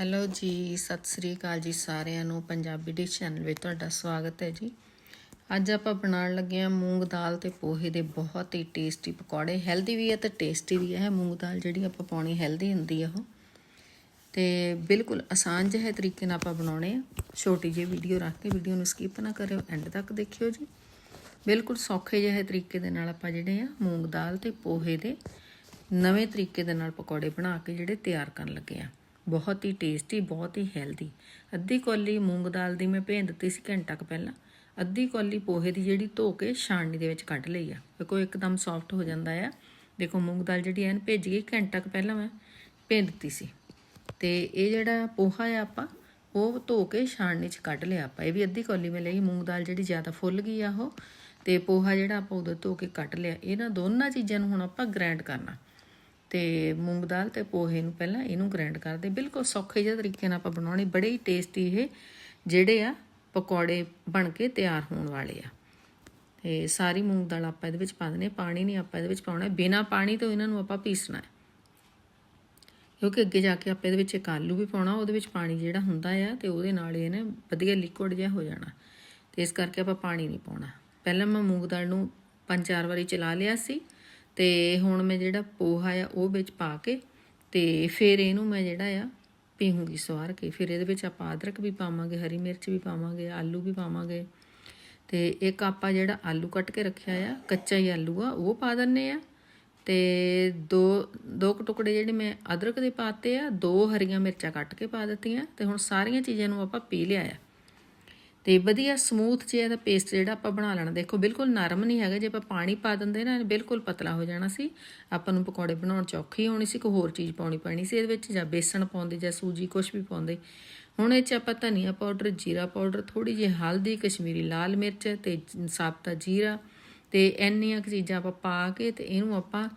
Hello ਜੀ, ਸਤਿ ਸ੍ਰੀ ਅਕਾਲ ਜੀ ਸਾਰਿਆਂ ਨੂੰ, ਪੰਜਾਬੀ ਡਿਸ਼ ਚੈਨਲ ਵਿੱਚ ਤੁਹਾਡਾ ਸਵਾਗਤ ਹੈ ਜੀ। ਅੱਜ ਆਪਾਂ ਬਣਾਉਣ ਲੱਗੇ ਹਾਂ ਮੂੰਗ ਦਾਲ ਤੇ ਪੋਹੇ ਦੇ ਬਹੁਤ ਹੀ ਟੇਸਟੀ ਪਕੌੜੇ। ਹੈਲਦੀ ਵੀ ਹੈ ਤੇ ਟੇਸਟੀ ਵੀ ਹੈ। ਮੂੰਗ ਦਾਲ ਜਿਹੜੀ ਆਪਾਂ ਪਾਉਣੀ ਹੈਲਦੀ ਹੁੰਦੀ ਆ ਉਹ। ਤੇ ਬਿਲਕੁਲ ਆਸਾਨ ਜਿਹੇ ਤਰੀਕੇ ਨਾਲ ਆਪਾਂ ਬਣਾਉਣੇ ਆ। ਛੋਟੀ ਜਿਹੀ ਵੀਡੀਓ ਰੱਖ ਕੇ ਵੀਡੀਓ ਨੂੰ ਸਕਿਪ ਨਾ ਕਰਿਓ ਐਂਡ ਤੱਕ ਦੇਖਿਓ ਜੀ। ਬਿਲਕੁਲ ਸੌਖੇ ਜਿਹੇ ਤਰੀਕੇ ਦੇ ਨਾਲ ਆਪਾਂ ਜਿਹੜੇ ਆ ਮੂੰਗ ਦਾਲ ਤੇ ਪੋਹੇ ਦੇ ਨਵੇਂ ਤਰੀਕੇ ਦੇ ਨਾਲ ਪਕੌੜੇ ਬਣਾ ਕੇ ਜਿਹੜੇ ਤਿਆਰ ਕਰਨ ਲੱਗੇ ਆ। ਬਹੁਤ ਹੀ ਟੇਸਟੀ ਬਹੁਤ ਹੀ ਹੈਲਦੀ ਅੱਧੀ ਕੌਲੀ ਮੂੰਗ ਦਾਲ ਦੀ ਮੈਂ ਭੇਜ ਦਿੱਤੀ ਸੀ ਘੰਟਾ ਕੁ ਪਹਿਲਾਂ। ਅੱਧੀ ਕੌਲੀ ਪੋਹੇ ਦੀ ਜਿਹੜੀ ਧੋ ਕੇ ਛਾਣਨੀ ਦੇ ਵਿੱਚ ਕੱਢ ਲਈ ਆ। ਦੇਖੋ, ਇੱਕਦਮ ਸੌਫਟ ਹੋ ਜਾਂਦਾ ਆ। ਦੇਖੋ, ਮੂੰਗ ਦਾਲ ਜਿਹੜੀ ਐਨ ਭੇਜ ਗਈ ਘੰਟਾ ਕੁ ਪਹਿਲਾਂ ਮੈਂ ਭੇਜ ਦਿੱਤੀ ਸੀ। ਤੇ ਇਹ ਜਿਹੜਾ ਪੋਹਾ ਆ ਆਪਾਂ, ਉਹ ਧੋ ਕੇ ਛਾਣਨੀ 'ਚ ਕੱਢ ਲਿਆ ਆਪਾਂ। ਇਹ ਵੀ ਅੱਧੀ ਕੌਲੀ ਮੈਂ ਲਈ, ਮੂੰਗ ਦਾਲ ਜਿਹੜੀ ਜ਼ਿਆਦਾ ਫੁੱਲ ਗਈ ਆ ਉਹ। ਤੇ ਪੋਹਾ ਜਿਹੜਾ ਆਪਾਂ ਉਦੋਂ ਧੋ ਕੇ ਕੱਟ ਲਿਆ। ਇਹਨਾਂ ਦੋਨਾਂ ਚੀਜ਼ਾਂ ਨੂੰ ਹੁਣ ਆਪਾਂ ਗ੍ਰਾਈਂਡ ਕਰਨਾ। ਤੇ ਮੂੰਗ ਦਾਲ ਤੇ ਪੋਹੇ ਨੂੰ ਪਹਿਲਾਂ ਇਹਨੂੰ ਗ੍ਰਾਈਂਡ ਕਰਦੇ। ਬਿਲਕੁਲ ਸੌਖੇ ਜਿਹੇ ਤਰੀਕੇ ਨਾਲ ਆਪਾਂ ਬਣਾਉਣੀ। ਬੜੇ ਹੀ ਟੇਸਟੀ ਇਹ ਜਿਹੜੇ ਆ ਪਕੌੜੇ ਬਣ ਕੇ ਤਿਆਰ ਹੋਣ ਵਾਲੇ ਆ। ਤੇ ਸਾਰੀ ਮੂੰਗ ਦਾਲ ਆਪਾਂ ਇਹਦੇ ਵਿੱਚ ਪਾ ਦਨੇ ਪਾਣੀ ਨਹੀਂ ਆਪਾਂ ਇਹਦੇ ਵਿੱਚ ਪਾਉਣਾ। ਬਿਨਾ ਪਾਣੀ ਤੋਂ ਇਹਨਾਂ ਨੂੰ ਆਪਾਂ ਪੀਸਣਾ ਹੈ। ਕਿਉਂਕਿ ਅੱਗੇ ਜਾ ਕੇ ਆਪਾਂ ਇਹਦੇ ਵਿੱਚ ਇੱਕ ਆਲੂ ਵੀ ਪਾਉਣਾ, ਉਹਦੇ ਵਿੱਚ ਪਾਣੀ ਜਿਹੜਾ ਹੁੰਦਾ ਆ ਤੇ ਉਹਦੇ ਨਾਲ ਇਹ ਨਾ ਵਧੀਆ ਲਿਕੁਇਡ ਜਿਹਾ ਹੋ ਜਾਣਾ। ਤੇ ਇਸ ਕਰਕੇ ਆਪਾਂ ਪਾਣੀ ਨਹੀਂ ਪਾਉਣਾ। ਪਹਿਲਾਂ ਮੈਂ ਮੂੰਗ ਦਾਲ ਨੂੰ ਪੰਜ ਚਾਰ ਵਾਰੀ ਚਲਾ ਲਿਆ ਸੀ। ਤੇ ਹੁਣ ਮੈਂ ਜਿਹੜਾ ਪੋਹਾ ਆ ਉਹ ਵਿੱਚ ਪਾ ਕੇ ਤੇ ਫਿਰ ਇਹਨੂੰ ਮੈਂ ਜਿਹੜਾ ਆ ਪੀਹੂੰਗੀ ਸਵਾਰ ਕੇ। ਫਿਰ ਇਹਦੇ ਵਿੱਚ ਆਪਾਂ ਅਦਰਕ ਵੀ ਪਾਵਾਂਗੇ, ਹਰੀ ਮਿਰਚ ਵੀ ਪਾਵਾਂਗੇ, ਆਲੂ ਵੀ ਪਾਵਾਂਗੇ। ਤੇ ਇੱਕ ਆਪਾਂ ਜਿਹੜਾ ਆਲੂ ਕੱਟ ਕੇ ਰੱਖਿਆ ਆ, ਕੱਚਾ ਹੀ ਆਲੂ ਆ, ਉਹ ਪਾ ਦਿੰਨੇ ਆ। ਤੇ ਦੋ ਦੋ ਕੁ ਟੁਕੜੇ ਜਿਹੜੇ ਮੈਂ ਅਦਰਕ ਦੇ ਪਾਤੇ ਆ, ਦੋ ਹਰੀਆਂ ਮਿਰਚਾਂ ਕੱਟ ਕੇ ਪਾ ਦਿੱਤੀਆਂ ਤੇ ਹੁਣ ਸਾਰੀਆਂ ਚੀਜ਼ਾਂ ਨੂੰ ਆਪਾਂ ਪੀ ਲਿਆ ਆ। ਤੇ ਵਧੀਆ ਸਮੂਥ ਜਿਹਾ ਦਾ ਪੇਸਟ ਜਿਹੜਾ ਆਪਾਂ ਬਣਾ ਲੈਣਾ। ਦੇਖੋ, ਬਿਲਕੁਲ ਨਰਮ ਨਹੀਂ ਹੈਗਾ। ਜੇ ਆਪਾਂ ਪਾਣੀ ਪਾ ਦਿੰਦੇ ਨਾ, ਬਿਲਕੁਲ ਪਤਲਾ ਹੋ ਜਾਣਾ ਸੀ। ਆਪਾਂ ਨੂੰ ਪਕੌੜੇ ਬਣਾਉਣ ਚ ਔਖੀ ਹੋਣੀ ਸੀ, ਕੋਈ ਹੋਰ ਚੀਜ਼ ਪਾਉਣੀ ਪੈਣੀ ਸੀ ਇਹਦੇ ਵਿੱਚ, ਜਾਂ ਬੇਸਣ ਪਾਉਂਦੇ, ਜਾਂ ਸੂਜੀ ਕੁਝ ਵੀ ਪਾਉਂਦੇ। ਹੁਣ ਇਹ ਚ ਆਪਾਂ ਧਨੀਆ ਪਾਊਡਰ, ਜੀਰਾ ਪਾਊਡਰ ਥੋੜੀ ਜਿਹੀ ਹਲਦੀ, ਕਸ਼ਮੀਰੀ ਲਾਲ ਮਿਰਚ ਤੇ ਸਾਬਤਾ ਜੀਰਾ ਤੇ ਇੰਨੀਆਂ ਕੁ ਚੀਜ਼ਾਂ ਆਪਾਂ ਪਾ ਕੇ ਤੇ ਇਹਨੂੰ ਆਪਾਂ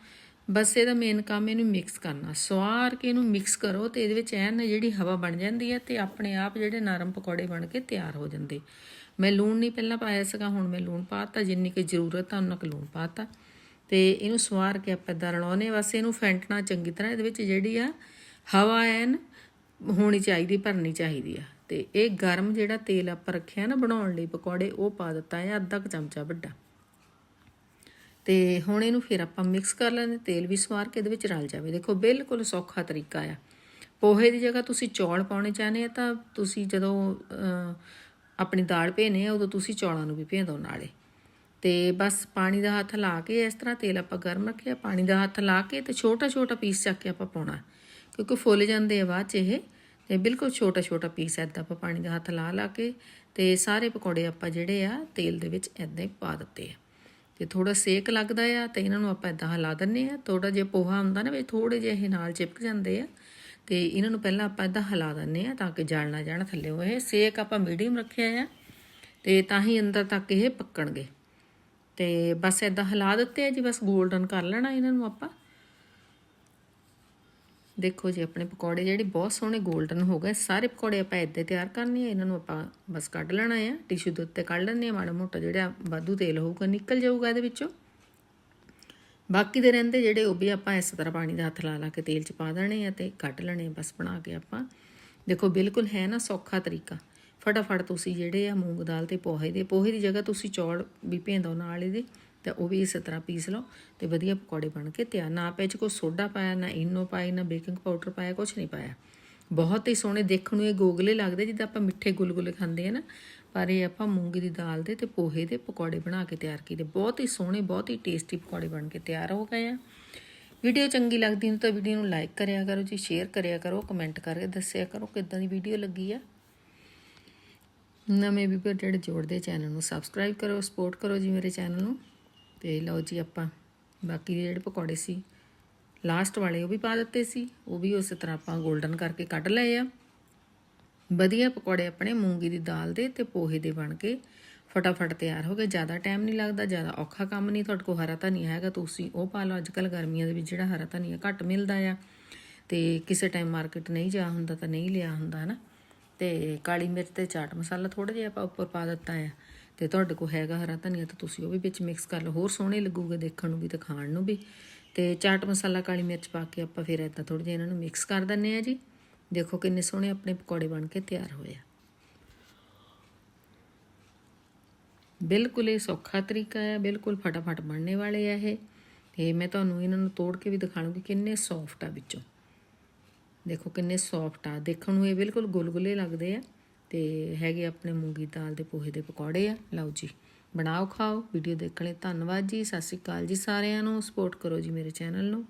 ਬਸ ਇਹਦਾ ਮੇਨ ਕੰਮ ਇਹਨੂੰ ਮਿਕਸ ਕਰਨਾ। ਸਵਾਰ ਕੇ ਇਹਨੂੰ ਮਿਕਸ ਕਰੋ ਤੇ ਇਹਦੇ ਵਿੱਚ ਐਨ ਜਿਹੜੀ ਹਵਾ ਬਣ ਜਾਂਦੀ ਹੈ ਤੇ ਆਪਣੇ ਆਪ ਜਿਹੜੇ ਨਰਮ ਪਕੌੜੇ ਬਣ ਕੇ ਤਿਆਰ ਹੋ ਜਾਂਦੇ। ਮੈਂ ਲੂਣ ਨਹੀਂ ਪਹਿਲਾਂ ਪਾਇਆ ਸੀਗਾ, ਹੁਣ ਮੈਂ ਲੂਣ ਪਾਤਾ, ਜਿੰਨੀ ਕਿ ਜ਼ਰੂਰਤ ਆ ਉਹਨਾਂ ਕੁ ਲੂਣ ਪਾਤਾ। ਤੇ ਇਹਨੂੰ ਸਵਾਰ ਕੇ ਆਪਾਂ ਇਦਾਂ ਰਲਾਉਨੇ ਬਸ ਇਹਨੂੰ ਫੈਂਟਣਾ ਚੰਗੀ ਤਰ੍ਹਾਂ, ਇਹਦੇ ਵਿੱਚ ਜਿਹੜੀ ਆ ਹਵਾ ਐਨ ਹੋਣੀ ਚਾਹੀਦੀ, ਭਰਨੀ ਚਾਹੀਦੀ ਆ। ਤੇ ਇਹ ਗਰਮ ਜਿਹੜਾ ਤੇਲ ਆਪਾਂ ਰੱਖਿਆ ਨਾ ਬਣਾਉਣ ਲਈ ਪਕੌੜੇ, ਉਹ ਪਾ ਦਿੱਤਾ ਹੈ ਅੱਧਾ ਕੁ ਚਮਚਾ ਵੱਡਾ। ਤੇ ਹੁਣ ਇਹਨੂੰ ਫਿਰ ਆਪਾਂ ਮਿਕਸ ਕਰ ਲੈਂਦੇ, ਤੇਲ ਵੀ ਸਵਾਰ ਕੇ ਇਹਦੇ ਵਿੱਚ ਰਲ ਜਾਵੇ। ਦੇਖੋ, ਬਿਲਕੁਲ ਸੌਖਾ ਤਰੀਕਾ ਆ। ਪੋਹੇ ਦੀ ਜਗ੍ਹਾ ਤੁਸੀਂ ਚੌਲ ਪਾਉਣੇ ਚਾਹਨੇ ਆ ਤਾਂ ਤੁਸੀਂ ਜਦੋਂ ਆਪਣੀ ਦਾਲ ਭੇਨੇ ਆ, ਉਦੋਂ ਤੁਸੀਂ ਚੌਲਾਂ ਨੂੰ ਵੀ ਭੇਂ ਦੋ ਨਾਲੇ। ਤੇ ਬਸ ਪਾਣੀ ਦਾ ਹੱਥ ਲਾ ਕੇ ਇਸ ਤਰ੍ਹਾਂ ਤੇਲ ਆਪਾਂ ਗਰਮ ਰੱਖਿਆ, ਪਾਣੀ ਦਾ ਹੱਥ ਲਾ ਕੇ ਤੇ ਛੋਟਾ ਛੋਟਾ ਪੀਸ ਚੱਕ ਕੇ ਆਪਾਂ ਪਾਉਣਾ। ਕਿਉਂਕਿ ਫੁੱਲ ਜਾਂਦੇ ਆ ਬਾਅਦ ਚ ਇਹ, ਤੇ ਬਿਲਕੁਲ ਛੋਟਾ ਛੋਟਾ ਪੀਸ ਐਦਾਂ ਆਪਾਂ ਪਾਣੀ ਦਾ ਹੱਥ ਲਾ ਲਾ ਕੇ ਤੇ ਸਾਰੇ ਪਕੌੜੇ ਆਪਾਂ ਜਿਹੜੇ ਆ ਤੇਲ ਦੇ ਵਿੱਚ ਐਦਾਂ ਹੀ ਪਾ ਦਿੱਤੇ ਆ। ਤੇ ਥੋੜਾ ਸੇਕ ਲੱਗਦਾ ਆ ਤੇ ਇਹਨਾਂ ਨੂੰ ਆਪਾਂ ਇਦਾਂ ਹਿਲਾ ਦਿੰਨੇ ਆ। ਥੋੜਾ ਜਿਹਾ ਪੋਹਾ ਹੁੰਦਾ ਨਾ ਵੀ ਥੋੜੇ ਜਿਹੇ ਇਹ ਨਾਲ ਚਿਪਕ ਜਾਂਦੇ ਆ ਤੇ ਇਹਨਾਂ ਨੂੰ ਪਹਿਲਾਂ ਆਪਾਂ ਇਦਾਂ ਹਿਲਾ ਦਿੰਨੇ ਆ ਤਾਂ ਕਿ ਜਲ ਨਾ ਜਾਣ ਥੱਲੇ ਹੋਏ। ਸੇਕ ਆਪਾਂ ਮੀਡੀਅਮ ਰੱਖਿਆ ਆ ਤੇ ਤਾਂ ਹੀ ਅੰਦਰ ਤੱਕ ਇਹ ਪੱਕਣਗੇ। ਤੇ ਬਸ ਇਦਾਂ ਹਿਲਾ ਦਿੱਤੇ ਆ ਜੀ, ਬਸ 골ਡਨ ਕਰ ਲੈਣਾ ਇਹਨਾਂ ਨੂੰ ਆਪਾਂ। ਦੇਖੋ ਜੀ, ਆਪਣੇ ਪਕੌੜੇ ਜਿਹੜੇ ਬਹੁਤ ਸੋਹਣੇ 골ਡਨ ਹੋ ਗਏ। ਸਾਰੇ ਪਕੌੜੇ ਆਪਾਂ ਇੱਦਾਂ ਤਿਆਰ ਕਰਨੇ ਆ। ਇਹਨਾਂ ਨੂੰ ਆਪਾਂ ਬਸ ਕੱਢ ਲੈਣਾ ਆ। ਟਿਸ਼ੂ ਦੇ ਉੱਤੇ ਕੱਢ ਲੈਣੇ ਆ। ਮਾੜਾ ਮੋਟਾ ਜਿਹੜਾ ਵਾਧੂ ਤੇਲ ਹੋਊਗਾ, ਨਿਕਲ ਜਾਊਗਾ ਇਹਦੇ ਵਿੱਚੋਂ। ਬਾਕੀ ਦੇ ਰਹਿੰਦੇ ਜਿਹੜੇ, ਉਹ ਵੀ ਆਪਾਂ ਇਸ ਤਰ੍ਹਾਂ ਪਾਣੀ ਦਾ ਹੱਥ ਲਾ ਲਾ ਕੇ ਤੇਲ 'ਚ ਪਾ ਦੇਣੇ ਆ ਤੇ ਕੱਢ ਲੈਣੇ ਬਸ ਬਣਾ ਕੇ ਆਪਾਂ। ਦੇਖੋ, ਬਿਲਕੁਲ ਹੈ ਨਾ ਸੌਖਾ ਤਰੀਕਾ। ਫਟਾਫਟ ਤੁਸੀਂ ਜਿਹੜੇ ਆ ਮੂੰਗ ਦਾਲ ਤੇ ਪੋਹੇ ਦੇ, ਪੋਹੇ ਦੀ ਜਗ੍ਹਾ ਤੁਸੀਂ ਚੌਲ ਵੀ ਭੇਂਦੋ ਨਾਲ ਇਹਦੇ। ਤਾਂ ਉਹ ਵੀ ਇਸੇ ਤਰ੍ਹਾਂ ਪੀਸ ਲਓ ਤੇ ਵਧੀਆ ਪਕੌੜੇ ਬਣ ਕੇ ਤਿਆਰ। ਨਾ ਪੈ ਚ ਕੋਈ ਸੋਡਾ ਪਾਇਆ, ਨਾ ਇਨੋ ਪਾਈ ਨਾ ਬੇਕਿੰਗ ਪਾਊਡਰ ਪਾਇਆ ਕੁਝ ਨਹੀਂ ਪਾਇਆ। ਬਹੁਤ ਹੀ ਸੋਹਣੇ ਦੇਖਣ ਨੂੰ ਇਹ ਗੋਗਲੇ ਲੱਗਦੇ ਜਿੱਦਾਂ ਆਪਾਂ ਮਿੱਠੇ ਗੁਲਗੁਲੇ ਖਾਂਦੇ ਆ ਨਾ, ਪਰ ਇਹ ਆਪਾਂ ਮੂੰਗੀ ਦੀ ਦਾਲ ਦੇ ਤੇ ਪੋਹੇ ਦੇ ਪਕੌੜੇ ਬਣਾ ਕੇ ਤਿਆਰ ਕੀਤੇ। ਬਹੁਤ ਹੀ ਸੋਹਣੇ, ਬਹੁਤ ਹੀ ਟੇਸਟੀ ਪਕੌੜੇ ਬਣ ਕੇ ਤਿਆਰ ਹੋ ਗਏ ਆ। ਵੀਡੀਓ ਚੰਗੀ ਲੱਗਦੀ ਹੈ ਤਾਂ ਵੀਡੀਓ ਨੂੰ ਲਾਈਕ ਕਰਿਆ ਕਰੋ ਜੀ, ਸ਼ੇਅਰ ਕਰਿਆ ਕਰੋ, ਕਮੈਂਟ ਕਰਕੇ ਦੱਸਿਆ ਕਰੋ ਕਿੱਦਾਂ ਦੀ ਵੀਡੀਓ ਲੱਗੀ ਆ। ਨਵੇਂ ਵੀ ਜਿਹੜੇ ਜੋੜਦੇ ਚੈਨਲ ਨੂੰ ਸਬਸਕ੍ਰਾਈਬ ਕਰੋ, ਸਪੋਰਟ ਕਰੋ ਜੀ ਮੇਰੇ ਚੈਨਲ ਨੂੰ। ਤੇ ਲਓ ਜੀ ਆਪਾਂ, ਬਾਕੀ ਦੇ ਜਿਹੜੇ ਪਕੌੜੇ ਸੀ ਲਾਸਟ ਵਾਲੇ ਉਹ ਵੀ ਪਾ ਦਿੱਤੇ ਸੀ, ਉਹ ਵੀ ਉਸੇ ਤਰ੍ਹਾਂ ਆਪਾਂ 골ਡਨ ਕਰਕੇ ਕੱਢ ਲਏ ਆ। ਵਧੀਆ ਪਕੌੜੇ ਆਪਣੇ ਮੂੰਗੀ ਦੀ ਦਾਲ ਦੇ ਤੇ ਪੋਹੇ ਦੇ ਬਣ ਕੇ ਫਟਾਫਟ ਤਿਆਰ ਹੋ ਗਏ। ਜ਼ਿਆਦਾ ਟਾਈਮ ਨਹੀਂ ਲੱਗਦਾ, ਜ਼ਿਆਦਾ ਔਖਾ ਕੰਮ ਨਹੀਂ, ਤੁਹਾਡੇ ਕੋਲ ਹਰਾ ਧਨੀਆ ਹੈਗਾ, ਤੁਸੀਂ ਉਹ ਪਾ ਲਓ। ਅੱਜਕੱਲ ਗਰਮੀਆਂ ਦੇ ਵਿੱਚ ਜਿਹੜਾ ਹਰਾ ਧਨੀਆ ਘੱਟ ਮਿਲਦਾ ਆ ਤੇ ਕਿਸੇ ਟਾਈਮ ਮਾਰਕੀਟ ਨਹੀਂ ਜਾ ਹੁੰਦਾ ਤਾਂ ਨਹੀਂ ਲਿਆ ਹੁੰਦਾ, ਹਨਾ? ਤੇ ਕਾਲੀ ਮਿਰਚ ਤੇ ਚਾਟ ਮਸਾਲਾ ਥੋੜਾ ਜਿਹਾ ਆਪਾਂ ਉੱਪਰ ਪਾ ਦਿੱਤਾ ਆ। ਤੇ ਤੁਹਾਡੇ ਕੋਲ ਹੈਗਾ ਹਰਾ ਧਨੀਆ ਤਾਂ ਤੁਸੀਂ ਉਹ ਵੀ ਵਿੱਚ ਮਿਕਸ ਕਰ ਲਓ। ਹੋਰ ਸੋਹਣੇ ਲੱਗੂਗੇ ਦੇਖਣ ਨੂੰ ਵੀ ਤੇ ਖਾਣ ਨੂੰ ਵੀ। ਤੇ ਚਾਟ ਮਸਾਲਾ ਕਾਲੀ ਮਿਰਚ ਪਾ ਕੇ ਆਪਾਂ ਫਿਰ ਇਦਾਂ ਥੋੜਾ ਜਿਹਾ ਇਹਨਾਂ ਨੂੰ ਮਿਕਸ ਕਰ ਦਿੰਨੇ ਆ ਜੀ। ਦੇਖੋ ਕਿੰਨੇ ਸੋਹਣੇ ਆਪਣੇ ਪਕੌੜੇ ਬਣ ਕੇ ਤਿਆਰ ਹੋਏ ਆ। ਬਿਲਕੁਲ ਇਹ ਸੌਖਾ ਤਰੀਕਾ ਹੈ, ਬਿਲਕੁਲ ਫਟਾਫਟ ਬਣਨੇ ਵਾਲੇ ਆ ਇਹ। ਤੇ ਮੈਂ ਤੁਹਾਨੂੰ ਇਹਨਾਂ ਨੂੰ ਤੋੜ ਕੇ ਵੀ ਦਿਖਾਣੂਗੀ ਕਿੰਨੇ ਸੌਫਟ ਆ ਵਿੱਚੋਂ। ਦੇਖੋ ਕਿੰਨੇ ਸੌਫਟ ਆ, ਦੇਖਣ ਨੂੰ ਇਹ ਬਿਲਕੁਲ ਗੁਲਗੁਲੇ ਲੱਗਦੇ ਆ। ਤੇ ਹੈਗੇ ਆਪਣੇ ਮੂੰਗੀ ਦਾਲ ਦੇ ਪੋਹੇ ਦੇ ਪਕੌੜੇ ਆ। ਲਓ ਜੀ, ਬਣਾਓ, ਖਾਓ, ਵੀਡੀਓ ਦੇਖਣ ਲਈ ਧੰਨਵਾਦ ਜੀ। ਸਤਿ ਸ਼੍ਰੀ ਅਕਾਲ ਜੀ ਸਾਰਿਆਂ ਨੂੰ। ਸਪੋਰਟ ਕਰੋ ਜੀ ਮੇਰੇ ਚੈਨਲ ਨੂੰ।